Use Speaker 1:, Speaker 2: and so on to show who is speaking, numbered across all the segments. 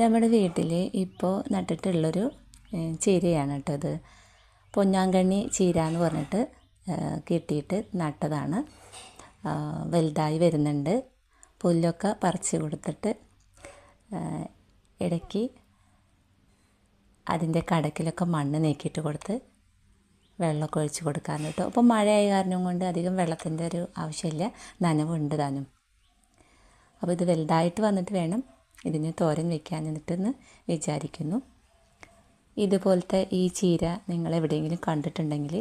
Speaker 1: നമ്മുടെ വീട്ടിൽ ഇപ്പോൾ നട്ടിട്ടുള്ളൊരു ചീരയാണ് കേട്ടോ ഇത്. പൊന്നാങ്കണ്ണി ചീര എന്ന് പറഞ്ഞിട്ട് കിട്ടിയിട്ട് നട്ടതാണ്. വലുതായി വരുന്നുണ്ട്. പുല്ലൊക്കെ പറിച്ച് കൊടുത്തിട്ട് ഇടയ്ക്ക് അതിന്റെ കടക്കിലൊക്കെ മണ്ണ് നീക്കിയിട്ട് കൊടുത്ത് വെള്ളമൊക്കെ ഒഴിച്ച് കൊടുക്കാറുണ്ട് കേട്ടോ. അപ്പോൾ മഴയായ കാരണം കൊണ്ട് അധികം വെള്ളത്തിന്റെ ഒരു ആവശ്യമില്ല. നനവുണ്ട് താനും. അപ്പോൾ ഇത് വലുതായിട്ട് വന്നിട്ട് വേണം ഇതിന് തോരൻ വെക്കാൻ എന്നിട്ടെന്ന് വിചാരിക്കുന്നു. ഇതുപോലത്തെ ഈ ചീര നിങ്ങൾ എവിടെയെങ്കിലും കണ്ടിട്ടുണ്ടെങ്കിൽ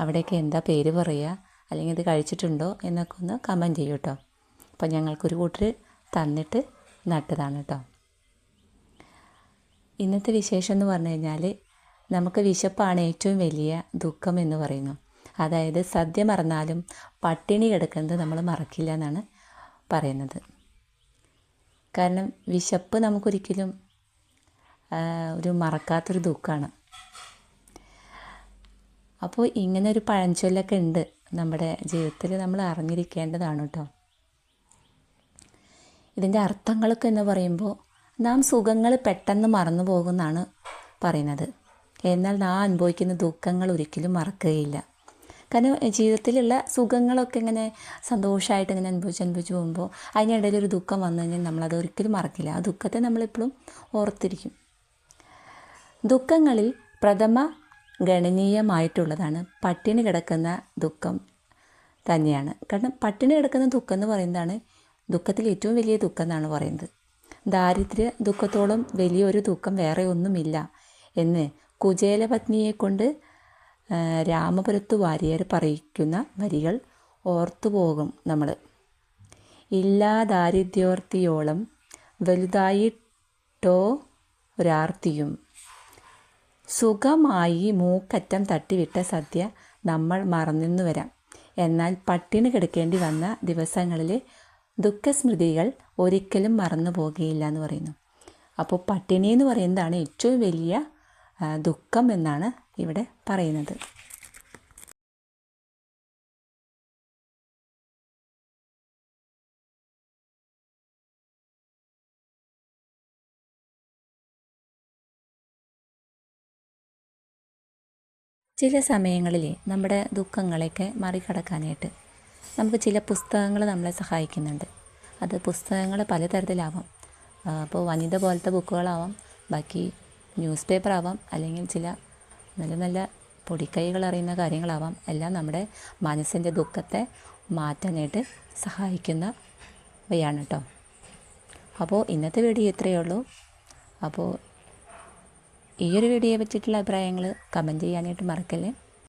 Speaker 1: അവിടെയൊക്കെ എന്താ പേര് പറയുക അല്ലെങ്കിൽ ഇത് കഴിച്ചിട്ടുണ്ടോ എന്നൊക്കെ ഒന്ന് കമന്റ് ചെയ്യൂ കേട്ടോ അപ്പോൾ ഞങ്ങൾക്കൊരു കൂട്ടർ തന്നിട്ട് നട്ടതാണ് കേട്ടോ ഇന്നത്തെ വിശേഷം എന്ന് പറഞ്ഞു കഴിഞ്ഞാൽ നമുക്ക് വിശപ്പാണ് ഏറ്റവും വലിയ ദുഃഖം എന്ന് പറയുന്നു. അതായത് സദ്യ മറന്നാലും പട്ടിണി കിടക്കുന്നത് നമ്മൾ മറക്കില്ല എന്നാണ് പറയുന്നത്. കാരണം വിശപ്പ് നമുക്കൊരിക്കലും ഒരു മറക്കാത്തൊരു ദുഃഖമാണ് അപ്പോൾ ഇങ്ങനെ ഒരു പഴഞ്ചൊല്ലൊക്കെ ഉണ്ട് നമ്മുടെ ജീവിതത്തിൽ നമ്മൾ അറിഞ്ഞിരിക്കേണ്ടതാണ് കേട്ടോ ഇതിന്റെ അർത്ഥങ്ങളൊക്കെ എന്ന് പറയുമ്പോൾ നാം സുഖങ്ങൾ പെട്ടെന്ന് മറന്നു പോകുമെന്നാണ് പറയുന്നത്. എന്നാൽ നാം അനുഭവിക്കുന്ന ദുഃഖങ്ങൾ ഒരിക്കലും മറക്കുകയില്ല. കാരണം ജീവിതത്തിലുള്ള സുഖങ്ങളൊക്കെ ഇങ്ങനെ സന്തോഷമായിട്ട് ഇങ്ങനെ അനുഭവിച്ച് അനുഭവിച്ച് പോകുമ്പോൾ അതിനിടയിൽ ഒരു ദുഃഖം വന്നു കഴിഞ്ഞാൽ നമ്മളത് ഒരിക്കലും മറക്കില്ല. ആ ദുഃഖത്തെ നമ്മളെപ്പോഴും ഓർത്തിരിക്കും. ദുഃഖങ്ങളിൽ പ്രഥമ ഗണനീയമായിട്ടുള്ളതാണ് പട്ടിണി കിടക്കുന്ന ദുഃഖം തന്നെയാണ്. കാരണം പട്ടിണി കിടക്കുന്ന ദുഃഖം എന്ന് പറയുന്നതാണ് ദുഃഖത്തിൽ ഏറ്റവും വലിയ ദുഃഖം എന്നാണ് പറയുന്നത്. ദാരിദ്ര്യ ദുഃഖത്തോളം വലിയൊരു ദുഃഖം വേറെ ഒന്നുമില്ല എന്ന് കുചേലപത്നിയെ കൊണ്ട് രാമപുരത്ത് വാര്യർ പറയിക്കുന്ന വരികൾ ഓർത്തുപോകും നമ്മൾ. ഇല്ലാ ദാരിദ്ര്യോർത്തിയോളം വലുതായിട്ടോ ഒരാർത്തിയും. സുഖമായി മൂക്കറ്റം തട്ടിവിട്ട സദ്യ നമ്മൾ മറന്നെന്നു വരാം. എന്നാൽ പട്ടിണി കിടക്കേണ്ടി വന്ന ദിവസങ്ങളിലെ ദുഃഖസ്മൃതികൾ ഒരിക്കലും മറന്നു പോകുകയില്ല എന്ന് പറയുന്നു. അപ്പോൾ പട്ടിണി എന്ന് പറയുന്നതാണ് ഏറ്റവും വലിയ ദുഃഖം എന്നാണ് ഇവിടെ പറയുന്നത്. ചില സമയങ്ങളിൽ നമ്മുടെ ദുഃഖങ്ങളെയൊക്കെ മറികടക്കാനായിട്ട് നമുക്ക് ചില പുസ്തകങ്ങൾ നമ്മളെ സഹായിക്കുന്നുണ്ട്. അത് പുസ്തകങ്ങൾ പലതരത്തിലാവാം. അപ്പോൾ വനിത പോലത്തെ ബുക്കുകളാവാം ബാക്കി ന്യൂസ് പേപ്പർ ആവാം അല്ലെങ്കിൽ ചില നല്ല നല്ല പൊടിക്കൈകൾ അറിയുന്ന കാര്യങ്ങളാവാം. എല്ലാം നമ്മുടെ മനസ്സിന്റെ ദുഃഖത്തെ മാറ്റാനായിട്ട് സഹായിക്കുന്നവയാണ് കേട്ടോ അപ്പോൾ ഇന്നത്തെ വീഡിയോ ഇത്രയേ ഉള്ളൂ. അപ്പോൾ ഈ ഒരു വീഡിയോയെ പറ്റിയിട്ടുള്ള അഭിപ്രായങ്ങൾ കമന്റ് ചെയ്യാനായിട്ട് മറക്കല്ലേ?